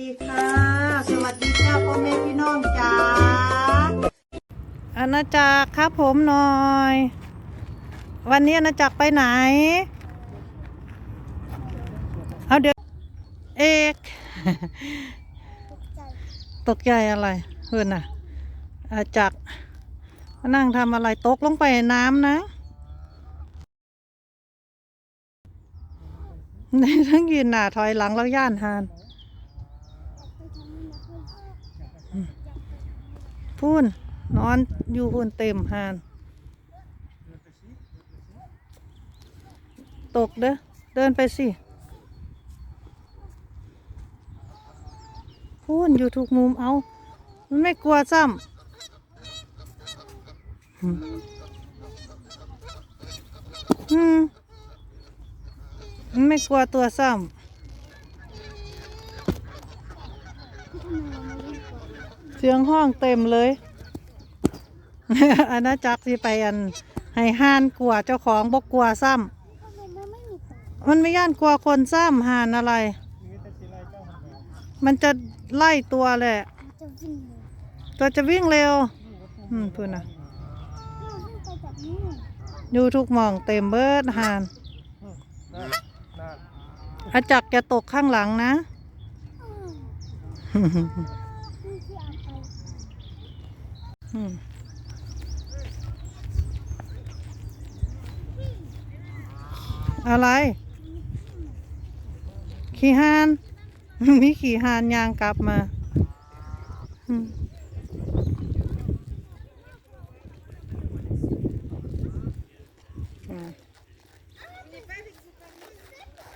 ดีค่ะ สวัสดีเจ้าพ่อแม่พี่น้องจ๋าอาณาจักรครับผมหน่อย วันนี้อาณาจักรไปไหน เอาเดี๋ยว เอก ตกใจอะไรเพื่อนน่ะ อาจักรมานั่งทำอะไรตกลงไปในน้ำนะในทั้งยืนหน้าถอยหลังแล้วย่านหานอืม พูนนอนอยู่พูนเต็มหานตกเด้อเดินไปสิพูนอยู่ทุกมุมเอา มันไม่กลัวซ้ำอืมมันไม่กลัวตัวซ้ำ สียงห้องเต็มเลยอาณาจักรสิไปอัน ให้ห้านกลัวเจ้าของบกกลัวซ้ำมันไม่ย่านกลัวคนซ้ำห่านอะไร มันจะไล่ตัวแหละ ตัวจะวิ่งเร็ว อืมพูดนะอยู่ทุกมองเต็มเบิดห่านอาจักรจะตกข้างหลังนะ อะไร ขี่หาน มีขี่หานยางกลับมา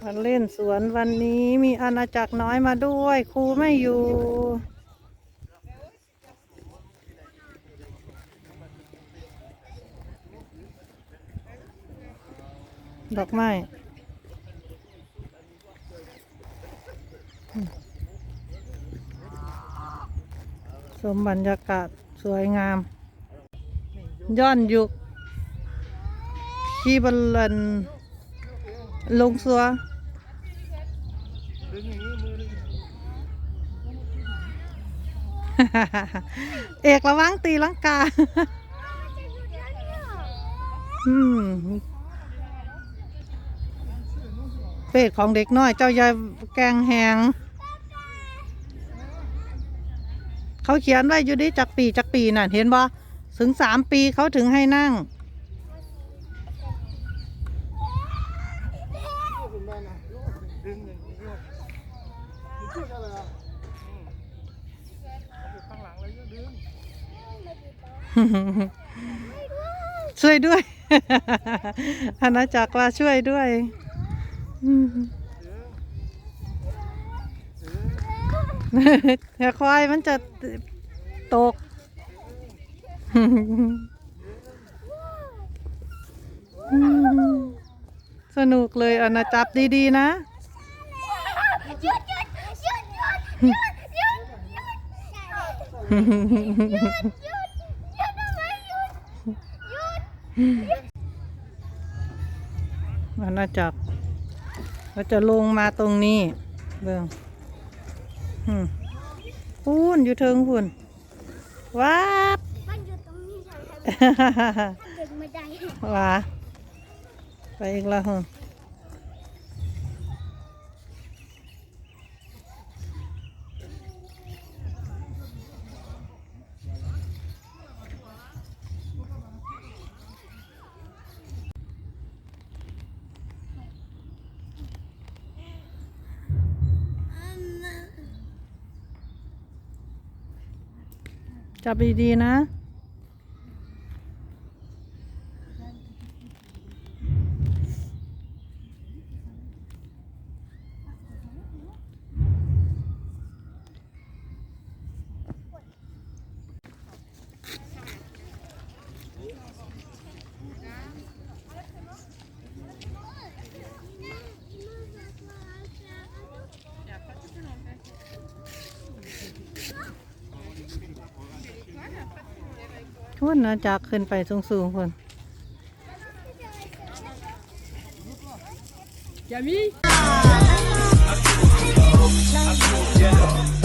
วันเล่นสวนวันนี้มีอาณาจักรน้อยมาด้วย ครูไม่อยู่ ดอกไม้อืมชมบรรยากาศสวยงาม ย้อนยุคขี่บอลลันลงสัวเอกระวังตีลังกา อืม เฟสของเด็กน้อย เจ้ายายแกงแหง เขาเขียนไว้อยู่ดิจักปีจักปีน่ะ เห็นบ่ถึงสามปีเขาถึงให้นั่ง ช่วยด้วยอาณาจักรว่าช่วยด้วย เดี๋ยวควายมันจะตก สนุกเลยเอานะจับดีๆนะมันน่าจับ กรเราจะลงมาตรงนี้ เบิ่งอืมพูนอยู่เทิงพูนว้าบมันอยู่ตรงนี้ใช่ไหมเด็กไม่ได้ว้าไปอีกแล้วหึ จับดีๆนะ ทุนนะจากขึ้นไปสูงๆคน Love you.